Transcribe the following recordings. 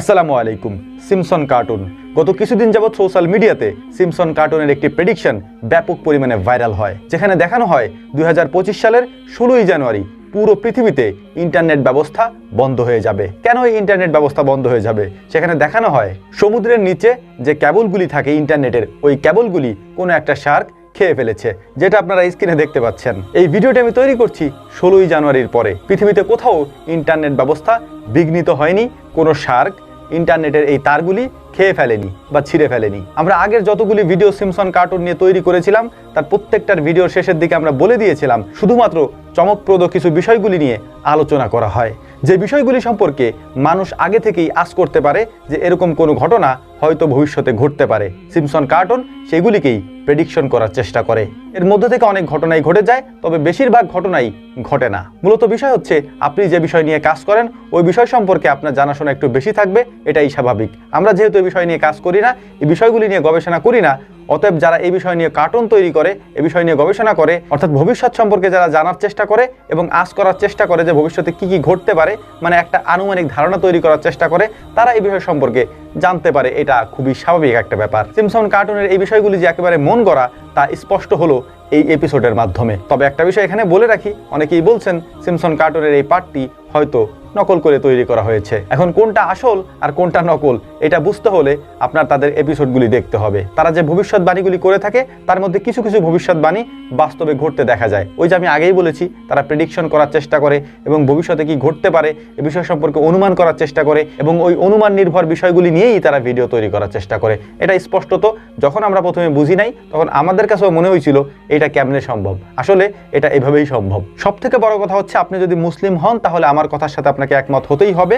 আসসালামু আলাইকুম, Simpson cartoon. গত কিছুদিন যাবৎ সোশ্যাল মিডিয়াতে সিমসন কার্টুনের একটি প্রেডিকশন ব্যাপক পরিমাণে ভাইরাল হয়। যেখানে দেখানো হয় দুই হাজার পঁচিশ সালের ষোলোই জানুয়ারি পুরো পৃথিবীতে ইন্টারনেট ব্যবস্থা বন্ধ হয়ে যাবে। কেন এই ইন্টারনেট ব্যবস্থা বন্ধ হয়ে যাবে? সেখানে দেখানো হয় সমুদ্রের নিচে যে ক্যাবলগুলি থাকে ইন্টারনেটের, ওই ক্যাবলগুলি কোনো একটা শার্ক খেয়ে ফেলেছে, যেটা আপনারা স্ক্রিনে দেখতে পাচ্ছেন। এই ভিডিওটি আমি তৈরি করছি ষোলোই জানুয়ারির পরে। পৃথিবীতে কোথাও ইন্টারনেট ব্যবস্থা বিঘ্নিত হয়নি কোনো শার্ক ইন্টারনেটের এই তারগুলি খেয়ে ফেলেনি বা ছিঁড়ে ফেলেনি। আমরা আগের যতগুলি ভিডিও সিমসন কার্টুন নিয়ে তৈরি করেছিলাম, তার প্রত্যেকটার ভিডিওর শেষের দিকে আমরা বলে দিয়েছিলাম, শুধুমাত্র চমকপ্রদ কিছু বিষয়গুলি নিয়ে আলোচনা করা হয়। যে বিষয়গুলি সম্পর্কে মানুষ আগে থেকেই আশ করতে পারে যে এরকম কোনো ঘটনা হয়তো ভবিষ্যতে ঘটতে পারে। সিমসন কার্টুন সেগুলিকেই প্রেডিকশন করার চেষ্টা করে। এর মধ্যে থেকে অনেক ঘটনাই ঘটে যায়, তবে বেশিরভাগ ঘটনাই ঘটে না। মূলত বিষয় হচ্ছে, আপনি যে বিষয় নিয়ে কাজ করেন, ওই বিষয় সম্পর্কে আপনার জানাশোনা একটু বেশি থাকবে, এটাই স্বাভাবিক। আমরা যেহেতু এই বিষয় নিয়ে কাজ করি না, এই বিষয়গুলি নিয়ে গবেষণা করি না, অতএব যারা এই বিষয় নিয়ে কার্টুন তৈরি করে, এ বিষয় নিয়ে গবেষণা করে, অর্থাৎ ভবিষ্যৎ সম্পর্কে যারা জানার চেষ্টা করে এবং আজ করার চেষ্টা করে যে ভবিষ্যতে কি কি ঘটতে পারে মানে একটা আনুমানিক ধারণা তৈরি করার চেষ্টা করে, তারা এই বিষয় সম্পর্কে জানতে পারে, এটা খুবই স্বাভাবিক একটা ব্যাপার। সিমসন কার্টুনের এই বিষয়গুলি যে একেবারে মন গড়া, তা স্পষ্ট হলো এই এপিসোডের মাধ্যমে। তবে একটা বিষয় এখানে বলে রাখি, অনেকেই বলছেন সিমসন কার্টুনের এই পার্টটি হয়তো নকল করে তৈরি করা হয়েছে। এখন কোনটা আসল আর কোনটা নকল, এটা বুঝতে হলে আপনার তাদের এপিসোডগুলি দেখতে হবে। তারা যে ভবিষ্যৎবাণীগুলি করে থাকে, তার মধ্যে কিছু কিছু ভবিষ্যৎবাণী বাস্তবে ঘটতে দেখা যায়। ওই যে আমি আগেই বলেছি, তারা প্রেডিকশন করার চেষ্টা করে এবং ভবিষ্যতে কি ঘটতে পারে এ বিষয় সম্পর্কে অনুমান করার চেষ্টা করে এবং ওই অনুমান নির্ভর বিষয়গুলি নিয়েই তারা ভিডিও তৈরি করার চেষ্টা করে। এটা স্পষ্টত, যখন আমরা প্রথমে বুঝি নাই, তখন আমাদের কাছেও মনে হয়েছিল, এটা কেমনে সম্ভব? আসলে এটা এভাবেই সম্ভব। সব থেকে বড় কথা হচ্ছে, আপনি যদি মুসলিম হন, তাহলে আমার কথার সাথে আপনাকে একমত হতেই হবে।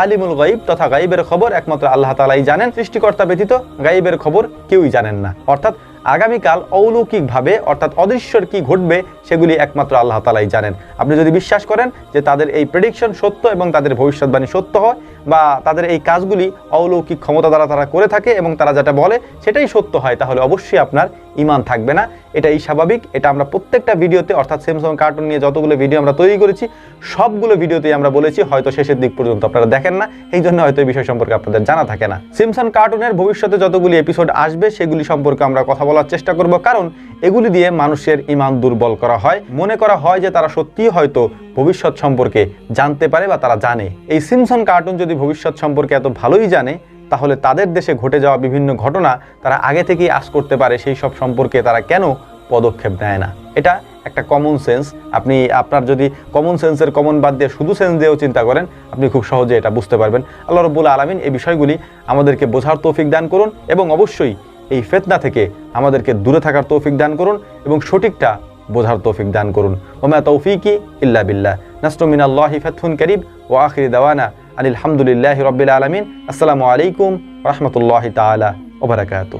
আলিমুল গাইব তথা গাইবের খবর একমাত্র আল্লাহ তালাই জানেন। সৃষ্টিকর্তা ব্যতীত গাইবের খবর কেউই জানেন না। অর্থাৎ আগামীকাল অলৌকিকভাবে, অর্থাৎ অদৃশ্যর কি ঘটবে, সেগুলি একমাত্র আল্লাহ তালাই জানেন। আপনি যদি বিশ্বাস করেন যে তাদের এই প্রেডিকশন সত্য এবং তাদের ভবিষ্যৎবাণী সত্য হয় বা তাদের এই কাজগুলি অলৌকিক ক্ষমতা দ্বারা তারা করে থাকে এবং তারা যেটা বলে সেটাই সত্য হয়, তাহলে অবশ্যই আপনার ইমান থাকবে না, এটাই স্বাভাবিক। এটা আমরা প্রত্যেকটা ভিডিওতে, অর্থাৎ স্যামসাং কার্টুন নিয়ে যতগুলো ভিডিও আমরা তৈরি করেছি, সবগুলো ভিডিওতেই আমরা বলেছি হয়তো শেষের দিক পর্যন্ত আপনারা দেখেন না, এই জন্য হয়তো এই বিষয় সম্পর্কে আপনাদের জানা থাকে না। সিমসন কার্টুনের ভবিষ্যতে যতগুলি এপিসোড আসবে, সেগুলি সম্পর্কে আমরা কথা বলার চেষ্টা করব, কারণ এগুলি দিয়ে মানুষের ইমান দুর্বল করা হয়। মনে করা হয় যে তারা সত্যিই হয়তো ভবিষ্যৎ সম্পর্কে জানতে পারে বা তারা জানে। এই সিমসন কার্টুন যদি ভবিষ্যৎ সম্পর্কে এত ভালোই জানে তাহলে তাদের দেশে ঘটে যাওয়া বিভিন্ন ঘটনা তারা আগে থেকেই আশ করতে পারে সেই সব সম্পর্কে তারা কেন পদক্ষেপ নেয় না। এটা একটা কমন সেন্স আপনি, আপনার যদি কমন সেন্সের কমন বাদ দিয়ে শুধু সেন্স দিয়েও চিন্তা করেন, আপনি খুব সহজে এটা বুঝতে পারবেন। আল্লাহ রব্বুল আলমিন এই বিষয়গুলি আমাদেরকে বোঝার তৌফিক দান করুন এবং অবশ্যই এই ফেতনা থেকে আমাদেরকে দূরে থাকার তৌফিক দান করুন এবং সঠিকটা বোঝার তৌফিক দান করুন। ওমা তৌফিকি ইল্লা বিল্লাহ। নাস্তমিন আল্লাহি ফেথুন করিব ও আখিরি দাওয়ানা আনিল হামদুলিল্লাহ রবিল আলমিন আসসালামু আলাইকুম রহমতুল্লাহ তালা ওবরাকাতু